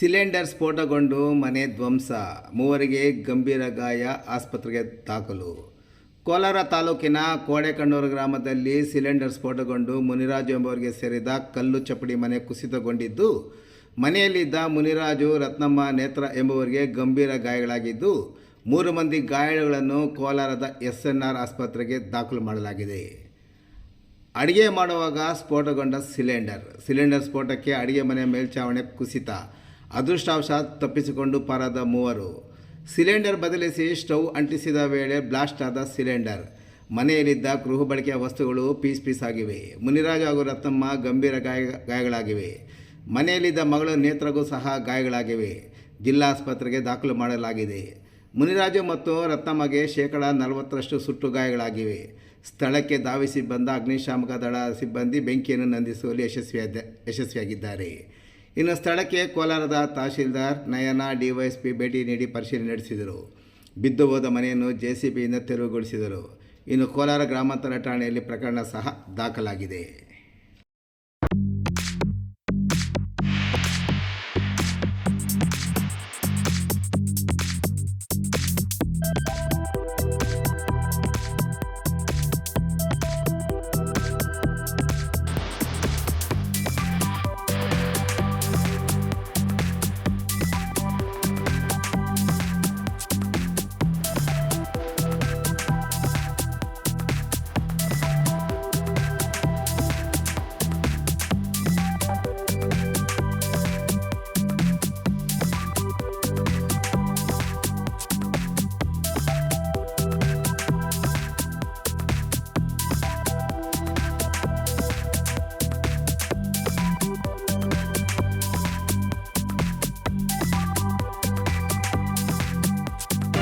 Cylinder ಸ್ಫೋಟಗೊಂಡು ಮನೆ ಧ್ವಂಸ, ಮೂವರಿಗೆ ಗಂಭೀರ ಗಾಯ, ಆಸ್ಪತ್ರೆಗೆ ದಾಖಲು. ಕೋಲಾರ ತಾಲೂಕಿನ ಕೋಡೆಕಣ್ಣೂರು ಗ್ರಾಮದಲ್ಲಿ ಸಿಲಿಂಡರ್ ಸ್ಫೋಟಗೊಂಡು ಮುನಿರಾಜು ಎಂಬವರಿಗೆ ಸೇರಿದ ಕಲ್ಲು ಚಪ್ಪಡಿ ಮನೆ ಕುಸಿತಗೊಂಡಿದ್ದು, ಮನೆಯಲ್ಲಿದ್ದ ಮುನಿರಾಜು ರತ್ನಮ್ಮ ನೇತ್ರ ಎಂಬುವರಿಗೆ ಗಂಭೀರ ಗಾಯಗಳಾಗಿದ್ದು, ಮೂರು ಮಂದಿ ಗಾಯಗಳನ್ನು ಕೋಲಾರದ ಎಸ್ ಆಸ್ಪತ್ರೆಗೆ ದಾಖಲು ಮಾಡಲಾಗಿದೆ. ಅಡಿಗೆ ಮಾಡುವಾಗ ಸ್ಫೋಟಗೊಂಡ ಸಿಲಿಂಡರ್. ಸಿಲಿಂಡರ್ ಸ್ಫೋಟಕ್ಕೆ ಅಡಿಗೆ ಮನೆ ಮೇಲ್ಛಾವಣೆ ಕುಸಿತ. ಅದೃಷ್ಟವಶಾತ್ ತಪ್ಪಿಸಿಕೊಂಡು ಪಾರಾದ ಮೂವರು. ಸಿಲಿಂಡರ್ ಬದಲಿಸಿ ಸ್ಟವ್ ಅಂಟಿಸಿದ ವೇಳೆ ಬ್ಲಾಸ್ಟ್ ಆದ ಸಿಲಿಂಡರ್. ಮನೆಯಲ್ಲಿದ್ದ ಗೃಹ ಬಳಕೆಯ ವಸ್ತುಗಳು ಪೀಸ್ ಪೀಸ್ ಆಗಿವೆ. ಮುನಿರಾಜು ಹಾಗೂ ರತ್ನಮ್ಮ ಗಂಭೀರ ಗಾಯ, ಗಾಯಗಳಾಗಿವೆ. ಮನೆಯಲ್ಲಿದ್ದ ಮಗಳು ನೇತ್ರಗೂ ಸಹ ಗಾಯಗಳಾಗಿವೆ. ಜಿಲ್ಲಾಸ್ಪತ್ರೆಗೆ ದಾಖಲು ಮಾಡಲಾಗಿದೆ. ಮುನಿರಾಜು ಮತ್ತು ರತ್ನಮ್ಮಗೆ ಶೇಕಡ ನಲವತ್ತರಷ್ಟು ಸುಟ್ಟು ಗಾಯಗಳಾಗಿವೆ. ಸ್ಥಳಕ್ಕೆ ಧಾವಿಸಿ ಬಂದ ಅಗ್ನಿಶಾಮಕ ದಳ ಸಿಬ್ಬಂದಿ ಬೆಂಕಿಯನ್ನು ನಂದಿಸುವಲ್ಲಿ ಯಶಸ್ವಿಯಾದ, ಯಶಸ್ವಿಯಾಗಿದ್ದಾರೆ. ಇನ್ನು ಸ್ಥಳಕ್ಕೆ ಕೋಲಾರದ ತಹಶೀಲ್ದಾರ್ ನಯನ ಡಿವೈಎಸ್ಪಿ ಭೇಟಿ ನೀಡಿ ಪರಿಶೀಲನೆ ನಡೆಸಿದರು. ಬಿದ್ದು ಹೋದ ಮನೆಯನ್ನು ಜೆ ಸಿ ಬಿಯಿಂದ ತೆರವುಗೊಳಿಸಿದರು. ಇನ್ನು ಕೋಲಾರ ಗ್ರಾಮಾಂತರ ಠಾಣೆಯಲ್ಲಿ ಪ್ರಕರಣ ಸಹ ದಾಖಲಾಗಿದೆ.